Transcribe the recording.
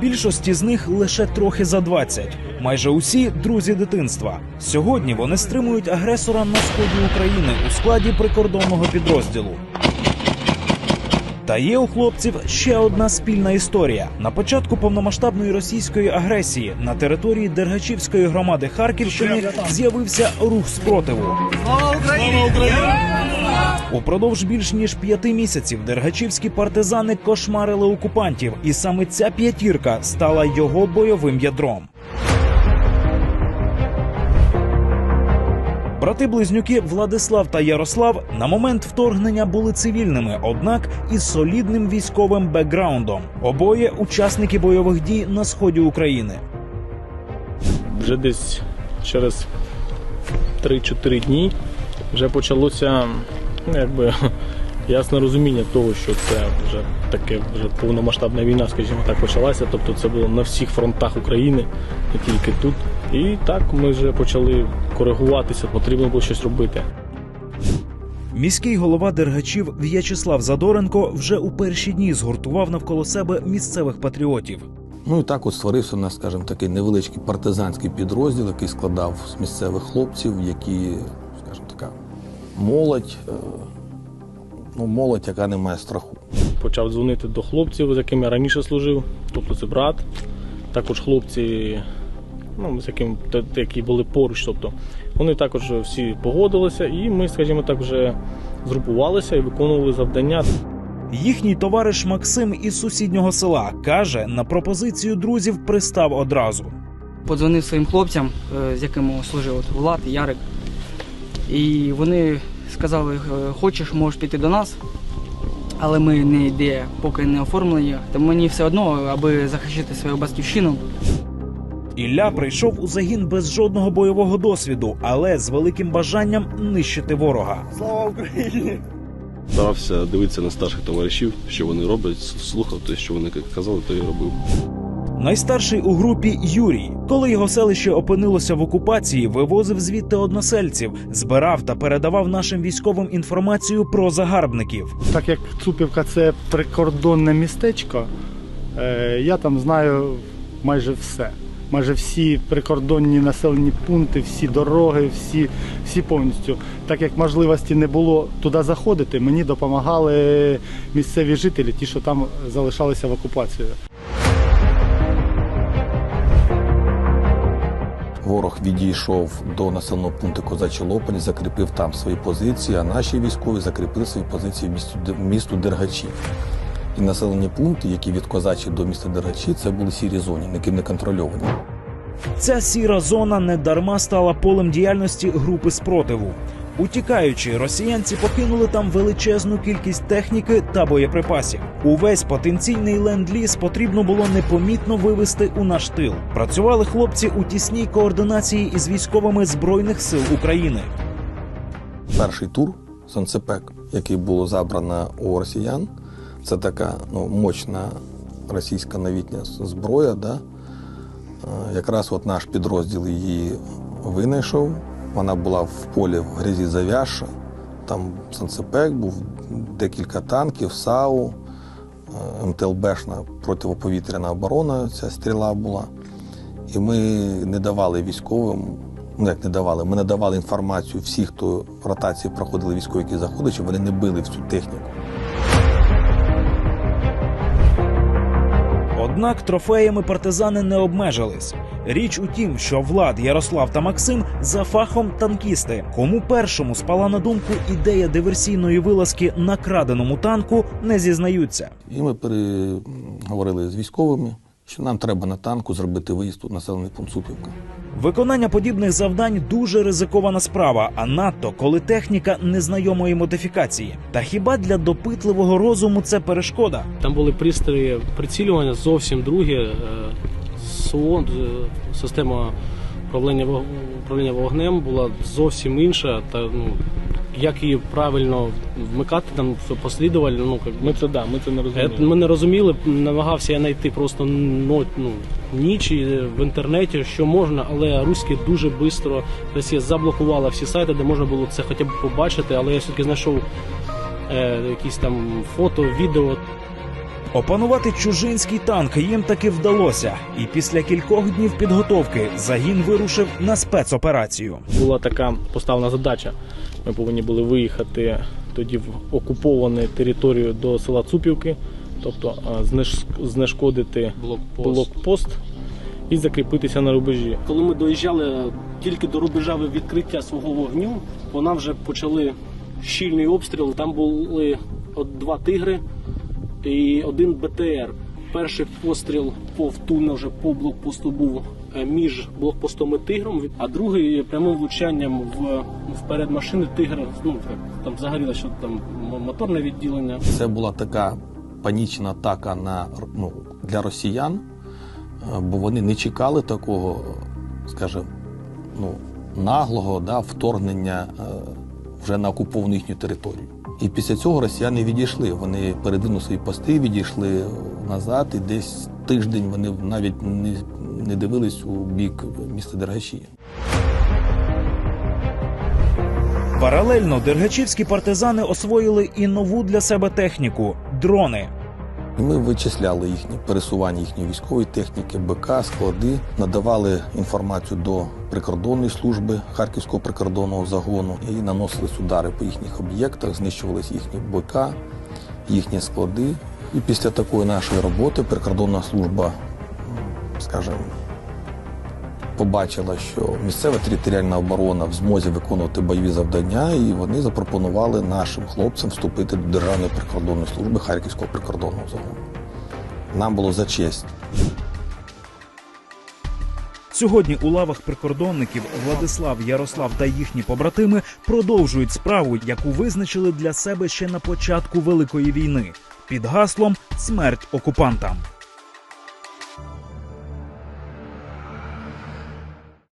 Більшості з них лише трохи за 20. Майже усі друзі дитинства. Сьогодні вони стримують агресора на сході України у складі прикордонного підрозділу. Та є у хлопців ще одна спільна історія. На початку повномасштабної російської агресії на території Дергачівської громади Харківщини з'явився рух спротиву. Упродовж більш ніж п'яти місяців дергачівські партизани кошмарили окупантів, і саме ця п'ятірка стала його бойовим ядром. Брати-близнюки Владислав та Ярослав на момент вторгнення були цивільними, однак із солідним військовим бекграундом. Обоє учасники бойових дій на сході України. вже десь через 3-4 дні вже почалося ну, якби, ясне розуміння того, що це вже таке вже повномасштабна війна, скажімо так, почалася. Тобто це було на всіх фронтах України, не тільки тут. І так ми вже почали коригуватися, потрібно було щось робити. Міський голова Дергачів В'ячеслав Задоренко вже у перші дні згуртував навколо себе місцевих патріотів. Ну і так от створився у нас, скажімо, такий невеличкий партизанський підрозділ, який складав з місцевих хлопців, які, молодь, е, ну, молодь, яка не має страху. Почав дзвонити до хлопців, з якими я раніше служив, тобто це брат, також хлопці, ну, з те, які були поруч. Тобто вони також всі погодилися, і ми, скажімо так, вже згрупувалися і виконували завдання. Їхній товариш Максим із сусіднього села каже, на пропозицію друзів пристав одразу. подзвонив своїм хлопцям, е, з якими служив от Влад і Ярик. І вони сказали, е, хочеш, можеш піти до нас, але ми не йде, поки не оформлені. Тому мені все одно, аби захищати свою батьківщину. Ілля прийшов у загін без жодного бойового досвіду, але з великим бажанням нищити ворога. Слава Україні! Старався дивитися на старших товаришів, що вони роблять, слухав те, що вони казали, то і робив. Найстарший у групі Юрій, коли його селище опинилося в окупації, вивозив звідти односельців, збирав та передавав нашим військовим інформацію про загарбників. Так як Цупівка це прикордонне містечко, е, я там знаю майже все. Майже всі прикордонні населені пункти, всі дороги, всі, всі повністю. Так як можливості не було туди заходити, мені допомагали місцеві жителі, ті, що там залишалися в окупації. Ворог відійшов до населеного пункту Козачі Лопані, закріпив там свої позиції, а наші військові закріпили свої позиції в місту, місту Дергачі. І населені пункти, які від Козачі до міста Дергачі, це були сірі зоні, ніким не контрольовані. Ця сіра зона недарма стала полем діяльності групи спротиву. Утікаючи, росіянці покинули там величезну кількість техніки та боєприпасів. Увесь потенційний ленд-ліз потрібно було непомітно вивести у наш тил. Працювали хлопці у тісній координації із військовими збройних сил України. Перший тур Санцепек, який було забрано у росіян, це така ну, мощна російська новітня зброя. Да? Е, Якраз от наш підрозділ її винайшов. Вона була в полі в грязі зав'язша. Там Санцепек був декілька танків, САУ, е, МТЛБшна протиповітряна оборона, ця стріла була. І ми не давали військовим, ну як не давали, ми не давали інформацію всіх, хто в ротації проходили військові, які заходили, щоб вони не били всю техніку. Однак трофеями партизани не обмежились. Річ у тім, що Влад, Ярослав та Максим за фахом танкісти. Кому першому спала на думку ідея диверсійної вилазки на краденому танку, не зізнаються. І ми переговорили з військовими, що нам треба на танку зробити виїзд у населений пункт Супівка. Виконання подібних завдань дуже ризикована справа, а надто коли техніка незнайомої модифікації. Та хіба для допитливого розуму це перешкода? Там були пристрої прицілювання зовсім другі. е, СО, е, система управління, управління вогнем була зовсім інша. Та, ну, як її правильно вмикати там послідувально, ну, як, Ми це да, ми це не Е, розуміємо. Ми не розуміли, намагався я знайти просто но- ну, ніч і в інтернеті, що можна, але руські дуже швидко Росія заблокувала всі сайти, де можна було це хоча б побачити, але я все-таки знайшов е, якісь там фото, відео. Опанувати чужинський танк їм таки вдалося, і після кількох днів підготовки загін вирушив на спецоперацію. Була така поставлена задача. Ми повинні були виїхати тоді в окуповану територію до села Цупівки, тобто знешкодити блокпост і закріпитися на рубежі. Коли ми доїжджали тільки до рубежа відкриття свого вогню, вона вже почали щільний обстріл. Там були два тигри і один БТР. Перший постріл повтульно вже по блокпосту був е, між блокпостом і тигром, а другий прямим влучанням в вперед машини тигра. Ну там взагалі що там моторне відділення. Це була така панічна атака на, ну, для росіян, е, бо вони не чекали такого, скажімо, ну, наглого да, вторгнення е, вже на окуповану їхню територію. І після цього росіяни відійшли. Вони передвинули свої пости, відійшли назад, і десь тиждень вони навіть не, не дивились у бік міста Дергачі. Паралельно дергачівські партизани освоїли і нову для себе техніку дрони. Ми вичисляли їхні пересування їхньої військової техніки, БК, склади, надавали інформацію до прикордонної служби Харківського прикордонного загону і наносили удари по їхніх об'єктах, знищувалися їхні БК, їхні склади. І після такої нашої роботи прикордонна служба, скажімо, побачила, що місцева територіальна оборона в змозі виконувати бойові завдання, і вони запропонували нашим хлопцям вступити до Державної прикордонної служби Харківського прикордонного загону. Нам було за честь. Сьогодні у лавах прикордонників Владислав, Ярослав та їхні побратими продовжують справу, яку визначили для себе ще на початку Великої війни під гаслом Смерть окупантам.